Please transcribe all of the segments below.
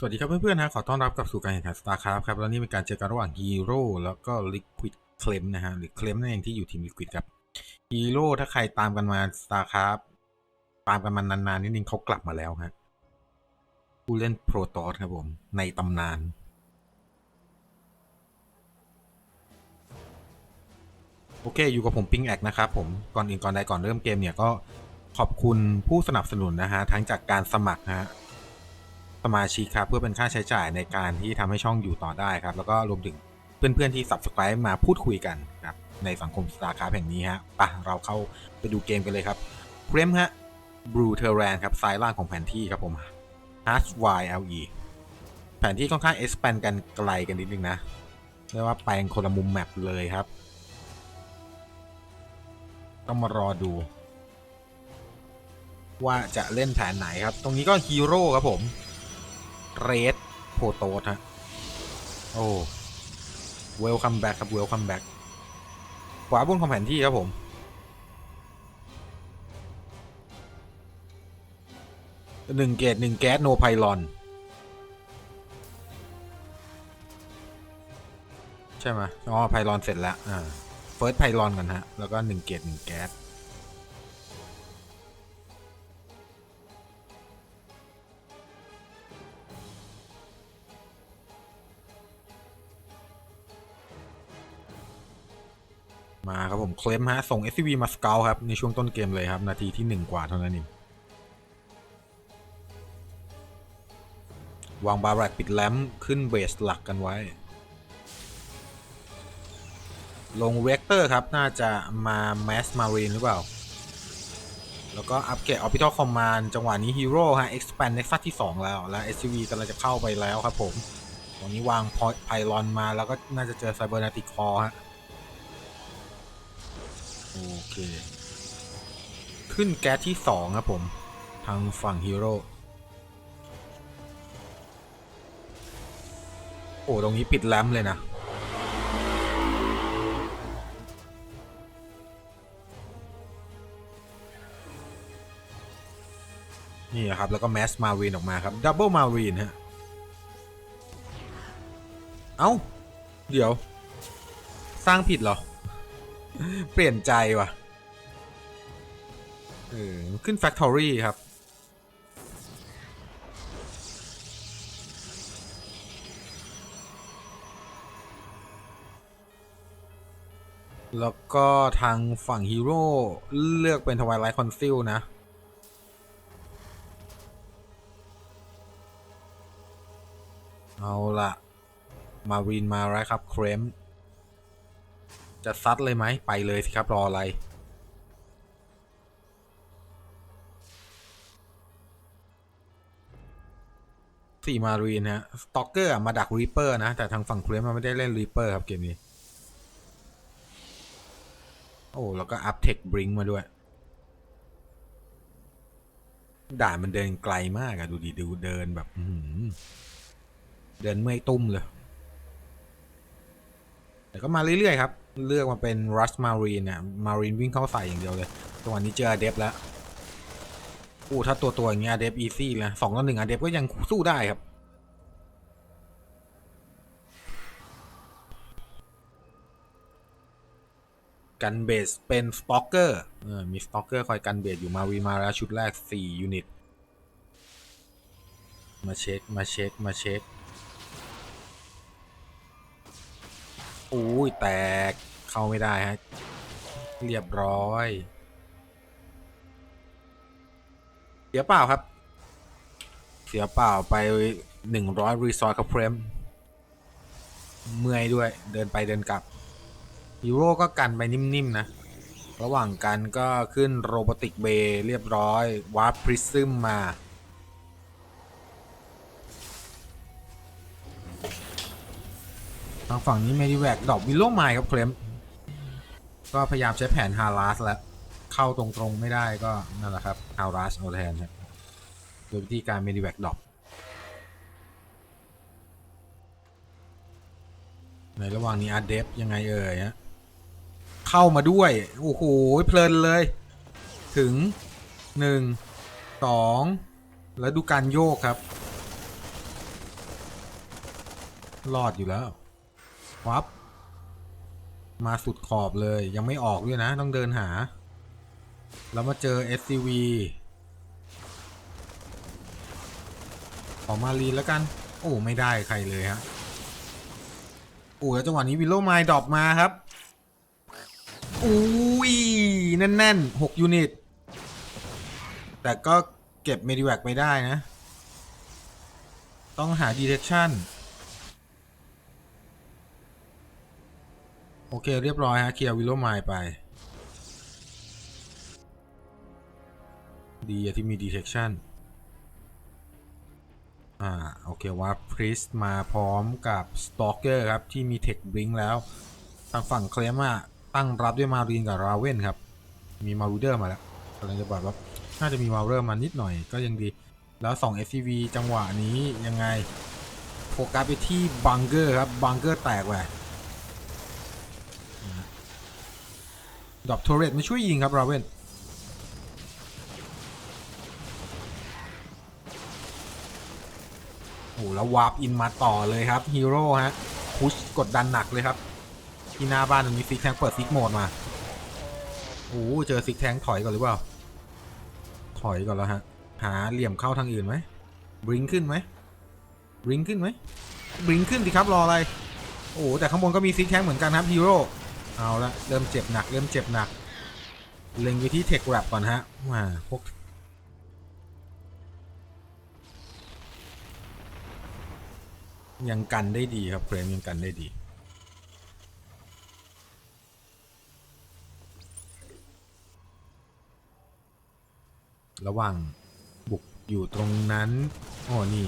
สวัสดีครับเพื่อนๆนะขอต้อนรับกลับสู่การแข่งขัน StarCraft ครับ แล้วนี่เป็นการเจอกันระหว่าง Hero แล้วก็ Liquid Clem นะฮะหรือ Clem นั่นเองที่อยู่ทีม Liquid ครับ Hero ถ้าใครตามกันมา StarCraft ตามกันมานานๆนิดนึงเขากลับมาแล้วฮะผู้เล่น Protoss ครับผม ในตำนาน โอเค อยู่กับผมปิงแอกนะครับผมก่อนอื่นก่อนใดก่อนเริ่มเกมเนี่ยก็ขอบคุณผู้สนับสนุนนะฮะทั้งจากการสมัครนะฮะ สมาชิกครับ เพื่อเป็นค่าใช้จ่ายในการที่ทำให้ช่องอยู่ต่อได้ครับ แล้วก็รวมถึงเพื่อนๆที่ subscribe มาพูดคุยกันครับในสังคม StarCraft แห่งนี้ฮะปะเราเข้าไปดูเกมกันเลยครับเครมฮะบรูเทเรนครับซ้ายล่างของแผนที่ครับผม h y l e แผนที่ค่อนข้าง expand กันไกลกันนิดนึงนะเรียกว่าไปกันคนละมุมแมปเลยครับ ต้องมารอดู ว่าจะเล่นแผนไหนครับ ตรงนี้ก็ฮีโร่ครับผม เรดโพโตสฮะ โอ้เวลคัมแบ็กครับเวลคัมแบ็กขวาบนของแผนที่ครับผม หนึ่งเกตหนึ่งแก๊สโนไพลอน ใช่ไหมอ๋อไพลอนเสร็จแล้ว อ่า เฟิร์สไพลอนกันฮะ แล้วก็หนึ่งเกตหนึ่งแก๊ส มาครับผมเคลมฮะส่ง SCV มาสเกลครับในช่วงต้นเกมเลยครับ นาทีที่ 1 กว่าเท่านั้นเองวางบาร์แรกปิดแลมป์ขึ้นเบสหลักกันไว้ ลงเวกเตอร์ครับ น่าจะมาแมสมารีนหรือเปล่า แล้วก็อัปเกรดออ r ิ i อ a l คอมมานจังหวะนี้ฮีโร่ฮะ expand nexus ที่ 2 แล้ว และ SCV กำลังจะเข้าไปแล้วครับผมตรงนี้วางไพลอนมาแล้วก็น่าจะเจอไซเบอร์นาติคอฮะ โอเค ขึ้นแก๊สที่สองครับผม ทางฝั่งฮีโร่ โอ้ ตรงนี้ปิดแลมเลยนะ นี่ครับ แล้วก็แมสมารีนออกมาครับ ดับเบิลมารีนฮะ เอ้า เดี๋ยว สร้างผิดเหรอ เปลี่ยนใจว่ะเออขึ้น Factory ครับ แล้วก็ทางฝั่งฮีโร่เลือกเป็นทวายไลท์คอนซิลนะ เอาละมาวินมาแล้วครับ เครม จะซัดเลยไหมไปเลยสิครับรออะไร สี่มารีนฮะ สต็อกเกอร์มาดักรีเปอร์นะ แต่ทางฝั่งเครมมันไม่ได้เล่นรีเปอร์ครับเกมนี้ โอ้ แล้วก็อัพเทคบริงมาด้วย ด่านมันเดินไกลมากอะดูดีดูเดินแบบเดินเมื่อยตุ้มเลยแต่ก็มาเรื่อย ๆ ครับ เลือกมาเป็น Rush Marine เนี่ย Marine วิ่งเข้าใส่อย่างเดียวเลยตัวนนี้เจอเดฟแล้วอู้ถ้าตัวตัวอย่างเงี้ยเดฟอีซี่เลยสองต่อหนึ่งอะเดฟก็ยังสู้ได้ครับกันเบสเป็นสต็อกเกอร์มีสต็อกเกอร์คอยกันเบสอยู่มาวีมาแล้วชุดแรก 4 ยูนิต มาเช็ค มาเช็ค มาเช็ค อุ้ยแตกเข้าไม่ได้ฮะ เรียบร้อยเสียเปล่าครับ เสียเปล่าไป100รีซอร์ครับเพรมเมื่อยด้วยเดินไปเดินกลับฮีโร่ก็กันไปนิ่มๆนะ ระหว่างกันก็ขึ้นโรบอติกเบย์เรียบร้อยวาร์ปพริซึมมา ทางฝั่งนี้เมดิแวกดอกวิลโลไมครับเคลมก็พยายามใช้แผนฮาราสแล้วเข้าตรงๆไม่ได้ก็นั่นแหละครับฮาราสเอาแทนครับโดยวิธีการเมดิแวกดอกในระหว่างนี้อาเดฟยังไงเอ่ยฮะเข้ามาด้วย โอ้โหเพลินเลย ถึงหนึ่งสองแล้วดูการโยกครับ รอดอยู่แล้ว วับ มาสุดขอบเลยยังไม่ออกด้วยนะ ต้องเดินหา แล้วมาเจอ SCV ขอมารีนแล้วกัน โอ้ไม่ได้ใครเลยฮะโอ้แล้วจังหวะนี้วิลโลไมดรอปมาครับอุ้ยแน่นๆ6ยูนิต แต่ก็เก็บเมดิแวกไปได้นะ ต้องหา detection โอเคเรียบร้อยฮะเคลียร์วิลโลไมไป ดีที่มี detection อ่า โอเคว่าพริสมาพร้อมกับสตอกเกอร์ครับ ที่มีเทคบลิงแล้ว ทางฝั่งเคลมอะตั้งรับด้วยมารีนกับราเวนครับ มีมารูเดอร์มาแล้วกำลังจะบอกว่า น่าจะมีมารูเดอร์มานิดหน่อยก็ยังดี แล้ว 2 SCV จังหวะนี้ยังไง โฟกัสไปที่บังเกอร์ครับ บังเกอร์แตกแหวะ ดอบโทเรตมาช่วยยิงครับราเวนโอ้แล้ววาร์ปอินมาต่อเลยครับฮีโร่ฮะพุชกดดันหนักเลยครับ ที่หน้าบ้านตรงนี้ซิกแทงเปิดซิกโหมดมาโอ้เจอซิกแทงถอยก่อนหรือเปล่า ถอยก่อนแล้วฮะ หาเหลี่ยมเข้าทางอื่นไหมบริงขึ้นไหมบริงขึ้นไหมบริงขึ้นสิครับรออะไร โอ้แต่ข้างบนก็มีซิกแทงเหมือนกันครับฮีโร่ เอาละเริ่มเจ็บหนัก เริ่มเจ็บหนัก เล็งไปที่เทคแรปก่อนฮะว่าพวกยังกันได้ดีครับเฟรมยังกันได้ดีระหว่างบุกอยู่ตรงนั้นโอ้นี่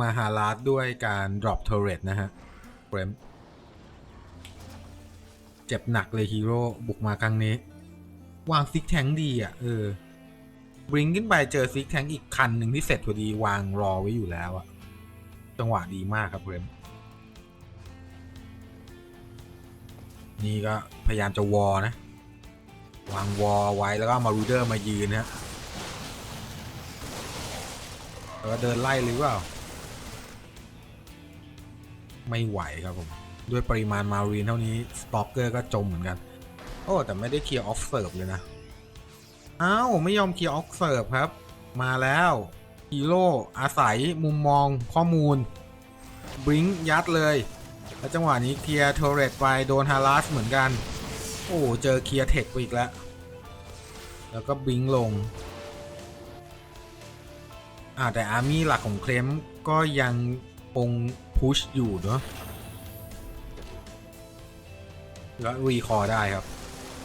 มาหาลาดด้วยการ drop turret นะฮะเฟรม เจ็บหนักเลยฮีโร่บุกมาครั้งนี้ วางซิกแทงดีอะ เออบริงขึ้นไปเจอซิกแทงอีกคันหนึ่งที่เสร็จพอดีวางรอไว้อยู่แล้วอะจังหวะดีมากครับเรมนี่ก็พยายามจะวอนะ วางวอไว้แล้วก็มารูเดอร์มายืนนะแล้วเดินไล่หรือเปล่า ไม่ไหวครับผม ด้วยปริมาณมารีนเท่านี้สตอกเกอร์ก็จมเหมือนกัน โอ้ แต่ไม่ได้เคลียร์ออฟเซิร์ฟเลยนะ อ้าว ไม่ยอมเคลียร์ออฟเซิร์ฟครับ มาแล้วฮีโร่อาศัยมุมมองข้อมูลบริงยัดเลย แล้วจังหวะนี้เคลียร์โทเรตไปโดนฮารัสเหมือนกัน โอ้เจอเคลียร์เทคไปอีกแล้ว แล้วก็บริงลงอ่าแต่อาร์มี่หลักของเคลมก็ยังคงพุชอยู่เนาะ แล้วรีคอร์ได้ครับ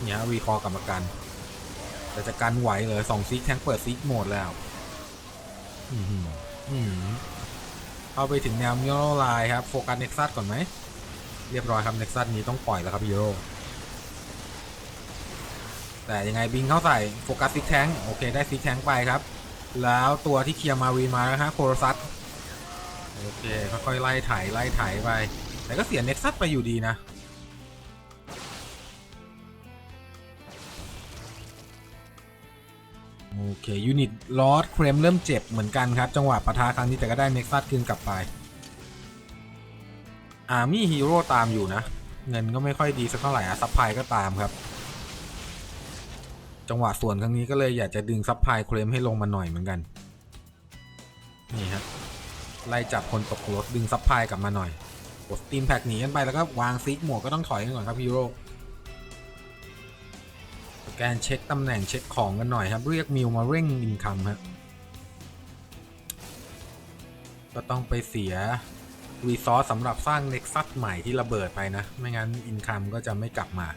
เนี่ยรีคอร์กลับมากันแต่จะกันไหวเลยสองซิกแทงเปิดซิกโหมดแล้วอืมอืมเข้าไปถึงแนวมิโรไลครับโฟกัสเน็กซัสก่อนไหม เรียบร้อยครับเน็กซัสนี้ต้องปล่อยแล้วครับยูโรแต่ยังไงบิงเข้าใส่โฟกัสซิกแทงโอเคได้ซิกแทงไปครับ แล้วตัวที่เคลียร์มาวีมาแล้วฮะโครซัสโอเคค่อยๆไล่ไถไล่ไถไป แต่ก็เสียเน็กซัสไปอยู่ดีนะ โอเคยูนิตลอสเครมเริ่มเจ็บเหมือนกันครับ จังหวะปะทะครั้งนี้แต่ก็ได้เน็กซัสคืนกลับไปอาร์มี่ฮีโร่ตามอยู่นะ เงินก็ไม่ค่อยดีสักเท่าไหร่อะซัพพลายก็ตามครับ จังหวะส่วนครั้งนี้ก็เลยอยากจะดึงซัพพลายเคลมให้ลงมาหน่อยเหมือนกัน นี่ฮะไล่จับคนตกรถดึงซัพพลายกลับมาหน่อยกดสตีมแพ็กหนีกันไปแล้วก็วางซิกหมวกก็ต้องถอยกันก่อนครับฮีโร่ สแกนเช็คตำแหน่งเช็คของกันหน่อยครับ เรียกมิวมาเร่งอินคัมฮะก็ต้องไปเสียรีซอสสำหรับสร้างเน็กซัสใหม่ที่ระเบิดไปนะ ไม่งั้นอินคัมก็จะไม่กลับมา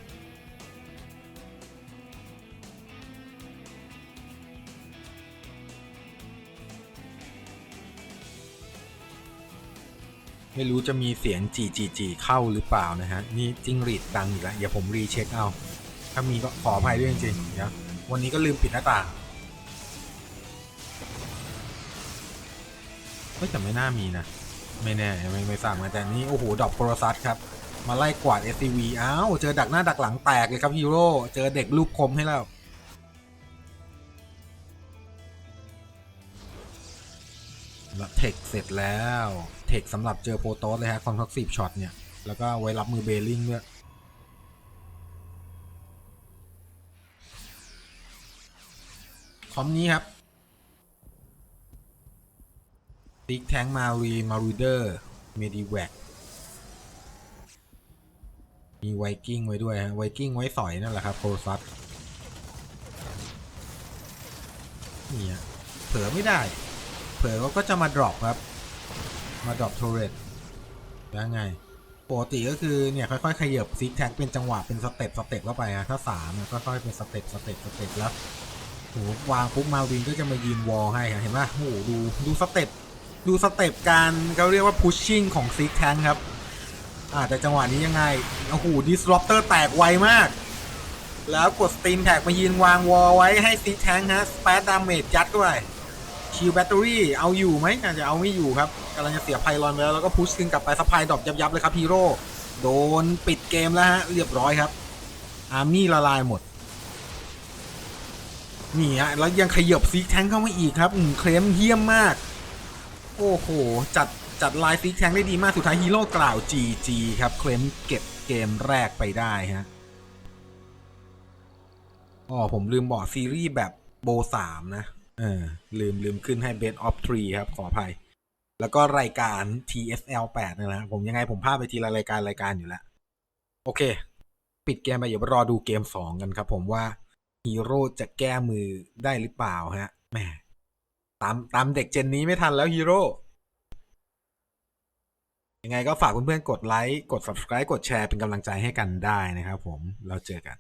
ไม่รู้จะมีเสียงจีจีจีเข้าหรือเปล่านะฮะ นี่จิ้งหรีดดังอีกแล้ว เดี๋ยวผมรีเช็คเอา ถ้ามีก็ขออภัยด้วยจริงๆนะวันนี้ก็ลืมปิดหน้าต่างเฮ้ยแต่ไม่น่ามีนะ ไม่แน่ไม่ไม่ทราบเหมือนกันแต่นี่โอ้โหดอกโปรซัสครับ มาไล่กวาด SCV อ้าวเจอดักหน้าดักหลังแตกเลยครับฮีโร่เจอเด็กลูกคมให้แล้วแล้วเทคเสร็จแล้ว เทคสำหรับเจอโปรโตสเลยฮะคอนท็อกซีฟช็อตเนี่ย แล้วก็ไว้รับมือเบลลิงด้วย อมนี้ครับติ๊กแทงมารีมารูเดอร์เมดิแวกมีไวกิ้งไว้ด้วยฮะไวกิ้งไว้สอยนั่นแหละครับโคซัสนี่ฮะเผลอไม่ได้ เผลอเขาก็จะมาดรอปครับ มาดรอปโทเรตแล้วไงปกติก็คือเนี่ยค่อยๆขยับซิกแท็กเป็นจังหวะเป็นสเต็ปสเต็ปเข้าไปอะถ้าสามเนี่ยค่อยๆเป็นสเต็ปสเต็ปสเต็ปแล้ว โหวางปุ๊บมาวินก็จะมายืนวอลให้เห็นไหมโหดูดูสเต็ปดูสเต็ปการเขาเรียกว่าพุชชิ่งของซิกแทงครับอ่าแต่จังหวะนี้ยังไงโอ้โหดิส r อปเตอร์แตกไวมาก แล้วกดสตีนแท็กมายืนวางวอลไว้ให้ซิกแทงฮะสเปซดาเมจยัดเข้าไปคิวแบตเตอรี่เอาอยู่ไหมอาจจะเอาไม่อยู่ครับกำลังจะเสียไพลอนไปแล้วแล้วก็พุชขึ้นกลับไปสปายดรอปยับๆเลยครับฮีโร่โดนปิดเกมแล้วฮะเรียบร้อยครับอาร์มี่ละลายหมด นี่ฮะแล้วยังขยบซีกแทงเข้ามาอีกครับอืมเคลมเยี่ยมมาก โอ้โห จัดจัดลายซีกแทงได้ดีมากสุดท้ายฮีโร่กล่าว GG ครับ เคลมเก็บเกมแรกไปได้ฮะอ๋อผมลืมบอกซีรีส์แบบโบสามนะ เออ ลืมลืมขึ้นให้ Best of 3ครับ ขออภัย แล้วก็รายการ TSL 8นะนะผมยังไงผมพาไปทีละรายการรายการอยู่แล้ว โอเค ปิดเกมไปเดี๋ยวรอดูเกม2กันครับผมว่า ฮีโร่จะแก้มือได้หรือเปล่าฮะแหมตามตามเด็กเจนนี้ไม่ทันแล้วฮีโร่ยังไงก็ฝากเพื่อนๆกดไลค์ กด subscribe กดแชร์เป็นกำลังใจให้กันได้นะครับผม เราเจอกัน